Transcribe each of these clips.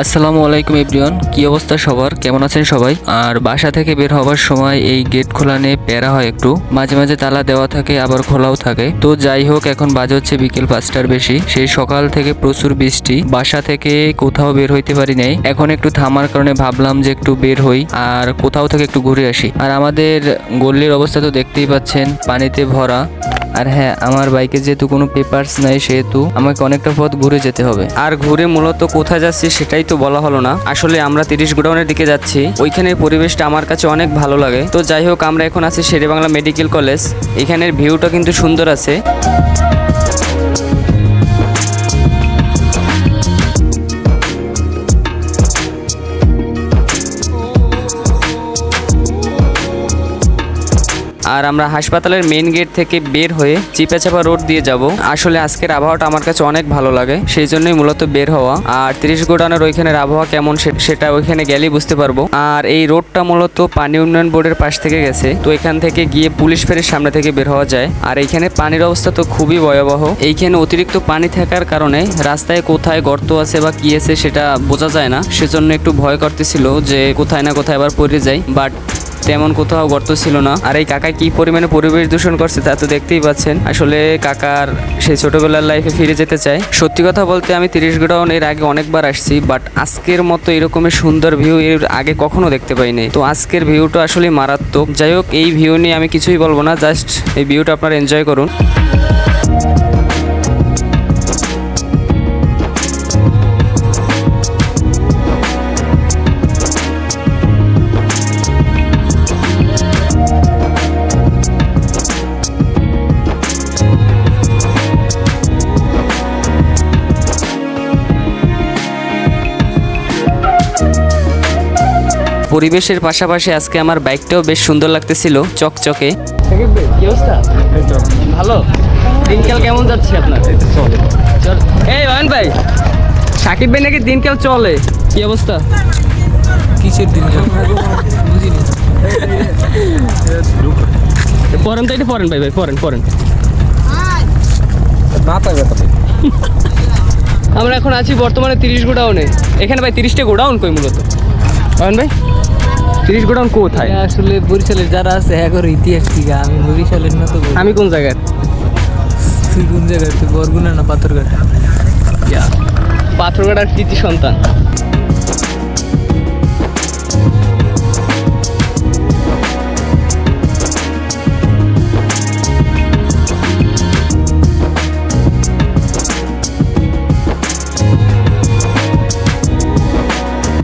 আসসালামু আলাইকুম এভরিওয়ান, কি অবস্থা সবার? কেমন আছেন সবাই? আর বাসা থেকে বের হওয়ার সময় এই গেট খোলা নিয়ে প্যারা হয় একটু। মাঝে মাঝে তালা দেওয়া থাকে, আবার খোলাও থাকে। তো যাই হোক, এখন বাজে হচ্ছে বিকেল পাঁচটার বেশি। সেই সকাল থেকে প্রচুর বৃষ্টি। বাসা থেকে কোথাও বের হইতে পারি নাই। এখন একটু থামার কারণে ভাবলাম যে একটু বের হই, আর কোথাও থেকে একটু ঘুরে আসি। আর আমাদের গল্লির অবস্থা তো দেখতেই পাচ্ছেন, পানিতে ভরা। আর হ্যাঁ আমার বাইকে যেহেতু কোনো পেপার্স নাই, সেহেতু আমাকে অনেকটা পথ ঘুরে যেতে হবে। আর ঘুরে মূলত কোথায় যাচ্ছি সেটাই তো বলা হলো না। আসলে আমরা তিরিশ গোডাউনের দিকে যাচ্ছি। ওইখানের পরিবেশটা আমার কাছে অনেক ভালো লাগে। তো যাই হোক, আমরা এখন আছি শেরে বাংলা মেডিকেল কলেজ। এখানের ভিউটা কিন্তু সুন্দর আছে। আর আমরা হাসপাতালের মেইন গেট থেকে বের হয়ে চিপাচাপা রোড দিয়ে যাব। আসলে আজকের আবহাওয়াটা আমার কাছে অনেক ভালো লাগে, সেই জন্যই মূলত বের হওয়া। আর তিরিশ গোডাউনের ওইখানের আবহাওয়া কেমন সেটা ওইখানে গেলেই বুঝতে পারব। আর এই রোডটা মূলত পানি উন্নয়ন বোর্ডের পাশ থেকে গেছে। তো এখান থেকে গিয়ে পুলিশ ফেরির সামনে থেকে বের হওয়া যায়। আর এইখানে পানির অবস্থা তো খুবই ভয়াবহ। এইখানে অতিরিক্ত পানি থাকার কারণে রাস্তায় কোথায় গর্ত আছে বা কি আছে সেটা বোঝা যায় না। সেজন্য একটু ভয় করতেছিল যে কোথায় না কোথায় আবার পড়ে যায় বাট তেমন কোথাও গর্ত ছিল না। আর এই কাকা কি পরিমাণে পরিবেশ দূষণ করছে তা তো দেখতেই পাচ্ছেন। আসলে কাকার সেই ছোটবেলার লাইফে ফিরে যেতে চায়। সত্যি কথা বলতে আমি তিরিশ গোডাউন এর আগে অনেকবার আসছি বাট আজকের মতো এরকমের সুন্দর ভিউ এর আগে কখনো দেখতে পাইনি। তো আজকের ভিউটা আসলে মারাত্মক। যাই হোক, এই ভিউ নিয়ে আমি কিছুই বলব না জাস্ট এই ভিউটা আপনারা এনজয় করুন। পরিবেশের পাশাপাশি আজকে আমার বাইকটাও বেশ সুন্দর লাগতেছিল চকচকে। কি অবস্থা ভালো। দিনকাল কেমন যাচ্ছে আপনার? চল। এই রয়ন ভাই সাকিব ভাই নাকি দিনকাল চলে? কি অবস্থা? কিসের দিন বুঝিনি। পড়েন তো এটা পড়েন ভাই ভাই পড়েন পড়েন মাথায় ব্যথা আমরা এখন আছি বর্তমানে তিরিশ গোডাউনে। এখানে ভাই তিরিশটা গোডাউন কই মূলত? রয়ন ভাই? তিরিশ গোডাউন কোথায়? আসলে বরিশালের যারা আছে এখন ইতিহাস কি আমি বরিশালের না তো আমি কোন জায়গায় তুই কোন জায়গায় তুই বরগুনা না পাথরঘাটা? পাথরঘাটার কৃতি সন্তান।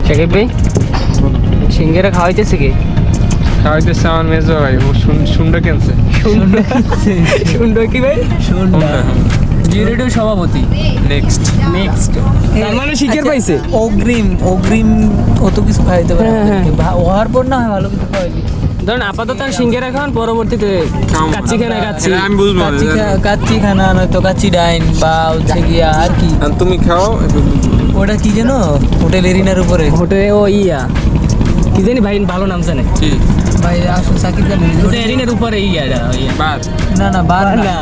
সাকিব ভাই? সিঙ্গেরা খাওয়াইতেছে কি? খাওয়াইতেছে আমার মেজো ভাই ও কেনছে কি ভাই? জিরেডিও সভাপতি। নেক্সট নেক্সট তার মানে শিখের পাইছে? অগ্রিম অগ্রিম অত কিছু খাইতে পারে হ্যাঁ, হ্যাঁ। হওয়ার পর না হয় ভালো কিছু খাওয়াইবি ধরেন আপাতত সিঙ্গেরা পরবর্তীতে খাওয়াবো। কাচ্চি খানা কাচ্চি। আমি বুঝব না, কাচ্চি জানি। খা- খানা নয়তো কাচ্চি ডাইন বা হচ্ছে গিয়া আর কি। তুমি খাও ওটা কি যেন? হোটেল এরিনার উপরে। হোটেলে ও ইয়া। কি জানি ভাই ভালো নাম জানে। কি ভাই আসুন সাকিব জানেন এরিনের উপরে ইয়াটা ইয়া বাদ। না না বার বার না।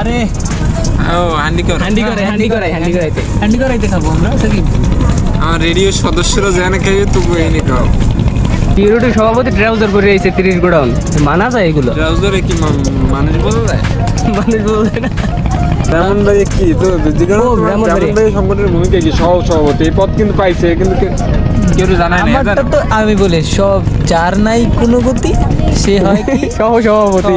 আরে। ও হান্ডি কর। হান্ডি করে হান্ডি করে হান্ডি করাইতে হ্যান্ডি করাইতে খাব আমরা সাকিব আমার রেডিও সদস্যরা জানে খাইবে তবু এনে খাও। পিউরিটির সভাপতি ট্রাউজার করে রয়েছে তিরিশ গোডাউন। মানা যায় এগুলো? ট্রাউজারে কি মানুষ বোঝা যায় মানুষ বলবে না। কি? তো জিজ্ঞাসা সংগঠনের ভূমিকা কি? সহ সভাপতি এই পদ কিন্তু পাইছে কিন্তু কে- কেউ জানায় না আমারটা তো আমি বলি সব যার নাই কোনো গতি সে হয় কি? সহসভাপতি।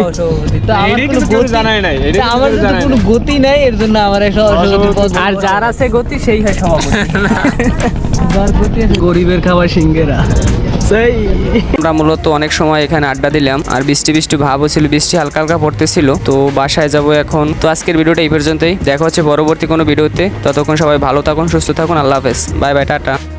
তো আমার কোনো গতি- জানায় নাই, আমার কোনো গতি এর জন্য আমার সহসভাপতি আর যার আছে গতি সেই হয় সভাপতি। যার গতি আছে গরিবের খাবার সিঙ্গেরা। আমরা মূলত অনেক সময় এখানে আড্ডা দিলাম আর বৃষ্টি বৃষ্টি ভাব হচ্ছিল বৃষ্টি হালকা হালকা পড়তেছিল তো বাসায় যাব এখন। তো আজকের ভিডিওটা এই পর্যন্তই। দেখা হচ্ছে পরবর্তী কোনো ভিডিওতে। ততক্ষণ সবাই ভালো থাকুন সুস্থ থাকুন আল্লাহ হাফেজ। Bye bye tata.